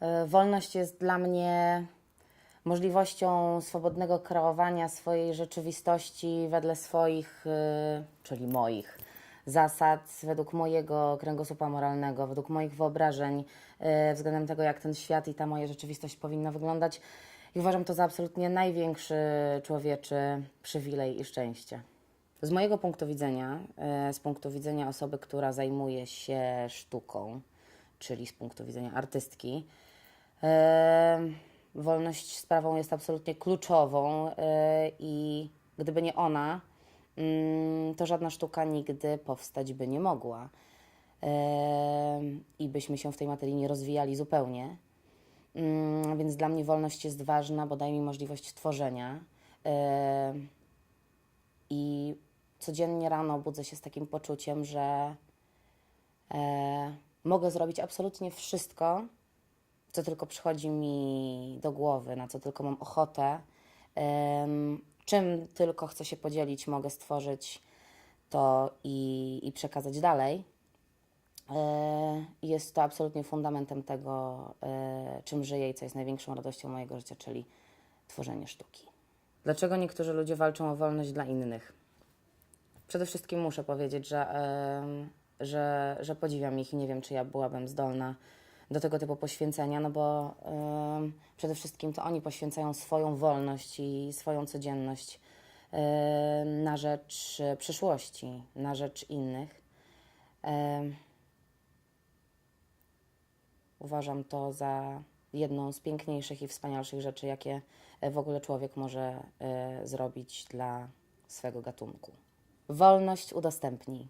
E, Wolność jest dla mnie możliwością swobodnego kreowania swojej rzeczywistości wedle swoich, e, czyli moich zasad, według mojego kręgosłupa moralnego, według moich wyobrażeń e, względem tego, jak ten świat i ta moja rzeczywistość powinna wyglądać. I uważam to za absolutnie największy człowieczy przywilej i szczęście. Z mojego punktu widzenia, z punktu widzenia osoby, która zajmuje się sztuką, czyli z punktu widzenia artystki, e, wolność sprawą jest absolutnie kluczową e, i gdyby nie ona, mm, to żadna sztuka nigdy powstać by nie mogła. E, I byśmy się w tej materii nie rozwijali zupełnie. Mm, Więc dla mnie wolność jest ważna, bo daje mi możliwość tworzenia. I codziennie rano budzę się z takim poczuciem, że mogę zrobić absolutnie wszystko, co tylko przychodzi mi do głowy, na co tylko mam ochotę. Czym tylko chcę się podzielić, mogę stworzyć to i, i przekazać dalej. E, Jest to absolutnie fundamentem tego, e, czym żyję i co jest największą radością mojego życia, czyli tworzenie sztuki. Dlaczego niektórzy ludzie walczą o wolność dla innych? Przede wszystkim muszę powiedzieć, że, że, że podziwiam ich i nie wiem, czy ja byłabym zdolna do tego typu poświęcenia, no bo przede wszystkim to oni poświęcają swoją wolność i swoją codzienność na rzecz przyszłości, na rzecz innych. Uważam to za jedną z piękniejszych i wspanialszych rzeczy, jakie e, w ogóle człowiek może e, zrobić dla swego gatunku. Wolność udostępnij.